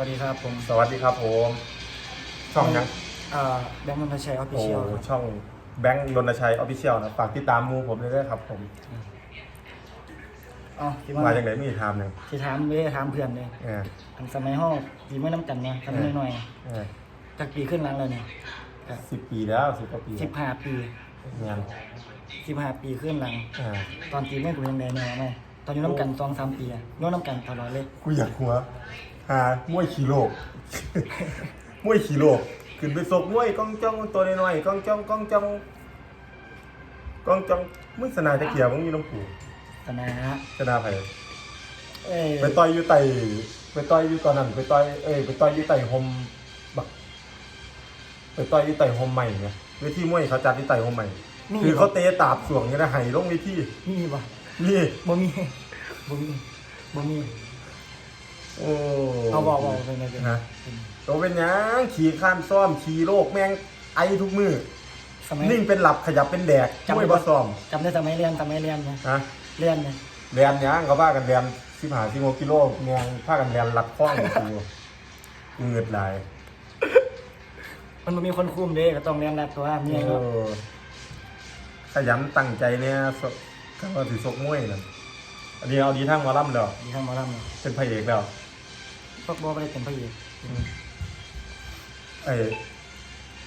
วัสดีครับผมสวัสดีครับผมช่องยังเอ่อแบงค์นนทชัยออฟฟิโอ้เชียลช่องแบงค์รณชัยออฟฟิเชียลนะฝากติดตามมูผมเลยด้วยครับผมอ๋อที่มาว่าจากไหนมีทามหนึ่งที่ถามไม่ได้ถามเพื่อนเลยเอออันสมัยห้องปีเมื่อน้ำกันเนี่ยทำหน่อยเออๆจากปีขึ้นหลังเลยเนี่ยสิบปีแล้วสิบกว่าปีสิบห้าปีงานสิบห้าปีขึ้นหลังอ่าตอนปีเมื่อกูยังแดงเนี่ยไหมตอนอยู่น้ำกันสองสามปีอะย้อนน้ำกันตลอดเลย กูอยากหัว หามวยขี่โลก มวยขี่โลก ขึ้นไปซกมวยก้องจ้องตัวน้อยๆก้องจ้องก้องจ้องก้องจ้องมึงสนายตะเกียบมึงมีน้ำปูสนะชนะไผเอ้ยไปต่อยอยู่ไต่ไปต่อยอยู่ตอนนั้น ไปต่อยเอ้ยไปต่อยอยู่ไต่โฮมบักไปต่อยอยู่ไต่โฮมใหม่ไงเวทีมวยเขาจัดที่ไต่โฮมใหม่นี่คือเขาเตะตาบสวงเนี่ยนะไห้ลงเวทีมีปะนี่บ่มีบ่มีบ่มี โอ้เอาบอกบอกเป็นไงเป็นไงนะตัวเป็นหยังขี่ข้านซ้อมขี่โลกแม่งไอทุกมือสมัยนิ่งเป็นหลับขยับเป็นแดกจำมวยได้บ่ปะซ้อมจำได้สมัยเรียนสมัยเรียนนะนะเรียนเนี่ยแดนหยังเขาว่ากันแดนสิบหาสิบหกกิโลแมงพากันแดนลัดข้องกูกูเงือดไหลายมันบ่มีคนคุมเด้ก็ต้องเรียนรัดตัวเมียเอก็อขยันตั้งใจเนี่ยสก็ว่าสิซกมวยนั่นอันนี้เอาดีทั้งหมาล่ำแล้วดีทั้งหมอลำเนี่ยเป็นพระเอกแล้วพว กบอไปได้เป็นพระเอกไอ้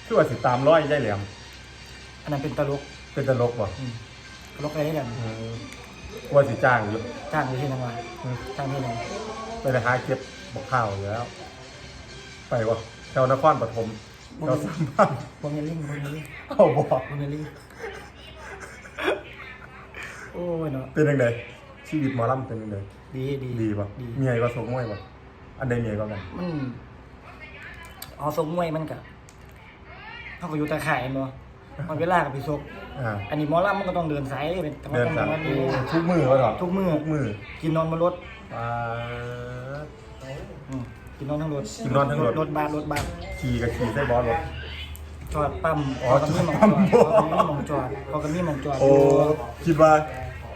คือว่าสิตามร้อยยายแหลมอันนั้นเป็นตลกเป็นตลกบ่อืมตลกอะไรเนี่ยอืมกลัวสิจ้างอยู่จ้างอยู่ที่ไหนวะอืมจ้างที่ไหนไปเลยหาเก็บบอกข้าวอยู่แล้ว ไปวะแถวนครปฐมแถวสามพันบอมีลิงบอมีลิงเอาบอกบอมีลิงโอ้ยเนาะเป็นยังไงชีวิตหมอลำเป็นยังไงดีดีดีป่ะดีเมียก็สกมวยป่ะ อันใดเมียก็กัน มันเอาทรงมวยมันกับเขาก็อยู่ตะข่ายเนาะมันเวลากับพี่ซกอ่า อันนี้หมอลำมันก็ต้องเดินสายเป็นธรรมเดินดาสายวันนี้ทุกมือวะเหรอทุกมื้อทุกมือกินนอนบนรถอ่าอืมกินนอนทั้งรถกินนอนทั้งรถ รถบาสรถบาสขี่กับขี่ใส่บอสรถ จอดปั๊มอ๋อเขาก็มีหมองจอดจอดปั๊เขามก็มีหมองจอดเขาก็มีหมองจอดโอ้คิดว่า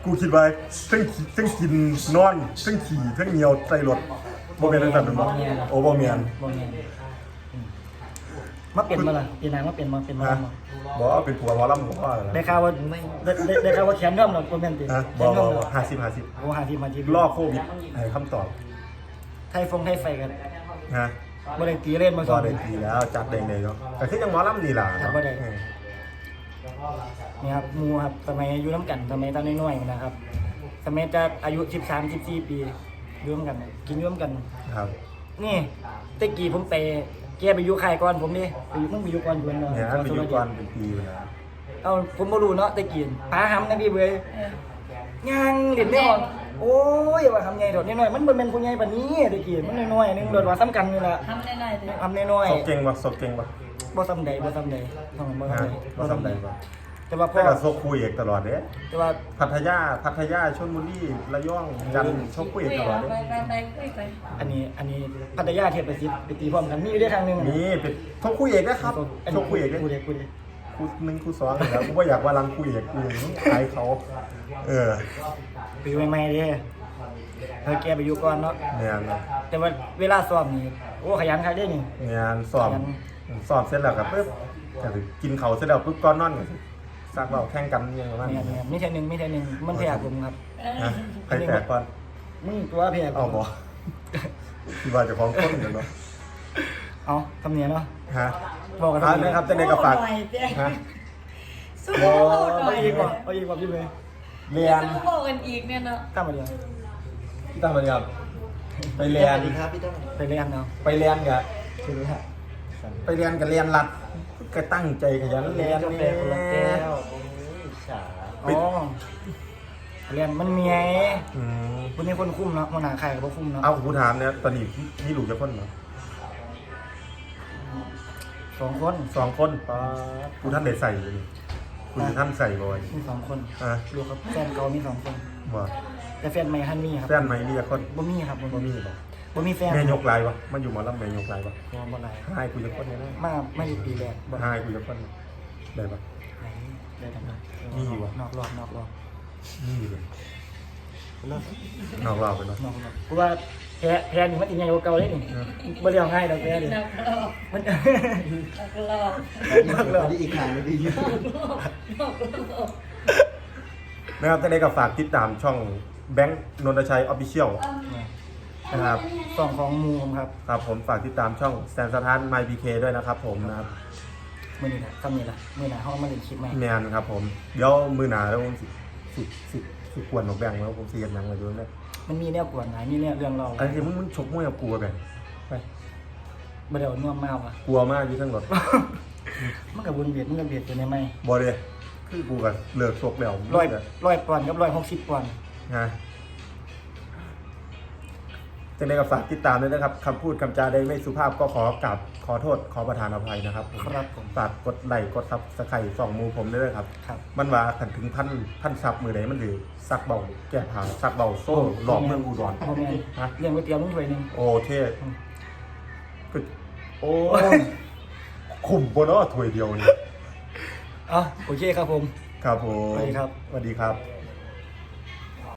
กูคิดว่าทั้งขี่ทั้งกินนอนทั้งขี่ทั้งเหนียวใส่รถ บ่เป็นตั้งแต่เป็นบ่โอ้บ่เมียนบ่แม่นอืมมาเปลี่ยนมาล่ะปีหน้ามาเปลี่ยนมาเปลี่ยนมาฮะมาบ่เอาเป็นผัวหมอลำผมว่าได้ข่าวว่าได้ได้ได้ข่าวว่าแขนย่อมเนาะบ่แม่นติฮะแขบ่นบ่ย่อมบ่เนาะห้าสิบห้าสิบโอ้หาที่มาที่รอโควิดให้คำตอบไทยฟงไทยไฟกันนะบ่ได้ตีเล่นมาก็สอน ได้ปีแล้วจัดได้เลยเนาะแต่คือยังหมอลำนี่ล่ะจัดบ่ได้ เออนี่ครับหมู่ครับสมัยอายุน้ำกันสมัยตอนน้อยๆนะครับสมัยจะอายุ 13 14 ปี อยู่ร่วมกัน กินร่วมกัน ครับ นี่ตะกี้ผมไปแกไปอยู่ค่ายก่อนผมนี่ไปอยู่มึงไปอยู่ก่อนอยู่เนาะเนี่ยไปอยู่ก่อนเป็นปีอยู่นะเอาผมบ่รู้เนาะตะกี้ปลาหำนะพี่เว้ยย่างเล่นได้หอนโอ้ยว่าทำใหญ่โดดน้อยๆมันบ่แม่นผู้ใหญ่ปานนี้ตะกี้มันน้อยๆนึงโดดว่าซ้ำกันนี่ล่ะทำได้ได้เลยทำน้อยสกเก่งปะสกเก่งปะๆบ่ซ้ำใดบ่ซ้ำใดต้องบ่ฮะซ้ำใดบ่ทำใดปะ แต่ว่าพ่แต่อก็สกคุยเอกตลอดเด้แต่ว่าพัทยาพัทยาชลบุรีระยองจันทร์ชกคุยเอกตลอดไปเด้ไปไปคุยไปอันนี้อันนี้พัทยาเทพประสิทธิ์ไปตีพร้อมกันมีอยู่ได้ทางหนึงนี่เป็นชกคุยเอกนะครับอันชนี้กคุยเอกกูเด้เด็กกูเด็กคู่หนึ่งคู่สองแล้วกูว่าอยากว่ารังคุยเอกกูอย่างนี้ขายเขา เออไปอยู่ใหม่ๆเด้เออแกไปอยู่ก่อนเนาะเนี่ยนะ แต่ว่าเวลาซ้อมนี่โอ้ขยันคักเด้นี่ งานสอบสอบเสร็จแล้วก็ปึ๊บก็สิกินเขาวเสร็จแล้วปึ๊บก้อนนอนก็สิ ซักเราแข่งกันอยังไงบ้างเนี่ยเนี่ยมีเท่านึงมีเท่านึงมันแพ้ผมครับ นะใครแตกก่อนมึงตัวแพ้ผมเอาบ่ที่ว่าเจะของต้นกันเนาะเอาทำเนียนเนาะฮะบอกกันอ่าทำเนียนะนครับจะในกระฝากหน่อยเจ๊ฮะ สู้โอ้หน่เอาอยอีกว่าเอาอีกว่าพี่เมย์เรียนสู้บอกกันอีกเนี่ยเนาะตั้งมาเดียวที่ตั้งมาเรียนไปเรียนไปเรียนเนาะไปเรียนกับ คือรู้ฮะไปเรียนกับเรียนรัด ก็ตั้งใจขยันเรียนกาแฟคนละแก้วไปอ๋อเรียนมันมีไงอืมคุณนี่คนคุมเนาะหัวหน้าใครกับพวกคุมเนาะเอากูถามเนี่ยตอนนี้นี่ลูกจะคนเหรอสองคนสองคนป้าดกูท่านได้ใส่เลยนี่กูจะท่านใส่บ่อยมีสองคนอะลูกกับแฟนเก่ามีสองคนว่าแต่แฟนใหม่ฮันมีครับแฟนใหม่มีแต่คนบ่มีครับบ่บ่มีมีบ่ บ่มีแฟนแม่ยกลายปะมันอยู่หมอลำแม่ยกลายปะบ่บ่ไรให้กูจะคนเนี่ยนะมาไม่ได้ปีแรกบ่ให้กูจะคนได้ปะไหนได้ทำไมมีอยู่อะนอกรอบนอกรอบนี่เลยนอกรอบไปเนาะนอกรอบกูว่าแพ้แพ้นี่มันอีกไงกว่าเก่าเลยนี่บ่เรียวง่ายดอกแพ้นี่หนักรอบมันหนักรอบอันนี้อีกขางไม่ดีหนักรอบหนักรอบนะครับจะได้กับฝากติดตามช่องแบงค์นนทชัยออฟฟิเชียล นะครับสองของหมูผมครับครับผมฝากติดตามช่องแซนสถานไมบีเคด้วยนะครับผมนะครับมื้อนี้ล่ะซ้ำนี่ล่ะมื้อหน้าเฮามาเล่นคลิปใหม่แมนครับผมเดี๋ยวมือหนาแล้วผมสิสิสิสิกวนของแบงค์แล้วผมสิกันนังมาดูนะมันมีแนวกวนหลายมีแนวเรื่องเราอันที่มึงมึงชกมวยกับกูอะแบงค์ไปบ่ได้เอาน่วมมาว่ะกลัวมากอยู่ทั้งรถมันก็วนเวียนมันก็เบียดอยู่ในไม้บอเลยคือกูกับเลิกชกแล้วร้อยร้อยปอนด์กับร้อยหกสิบปอนด์ฮะ จังได้กับฝากติดตามด้วยนะครับคำพูดคำจาใดไม่สุภาพก็ขอกราบขอโทษขอประทานอภัยนะครับผมครับผมฝากกดไลค์กดซับสไครต์สองหมูผมด้วยครับ ครับ มันว่าขันถึงพันพันซับมือไหนมันหรือซักเบาแก้ผ้าซักเบาโซ่หลอกเมืองอุดรบ่แม่นฮะเลี้ยงก๋วยเตี๋ยวมึงถ้วยหนึงโอเคก็โอ้ยขุมบนอ้อถ้วยเดียวนี่เอ้าโอเคครับผม ครับผมสวัสดีครับ สวัสดีครับ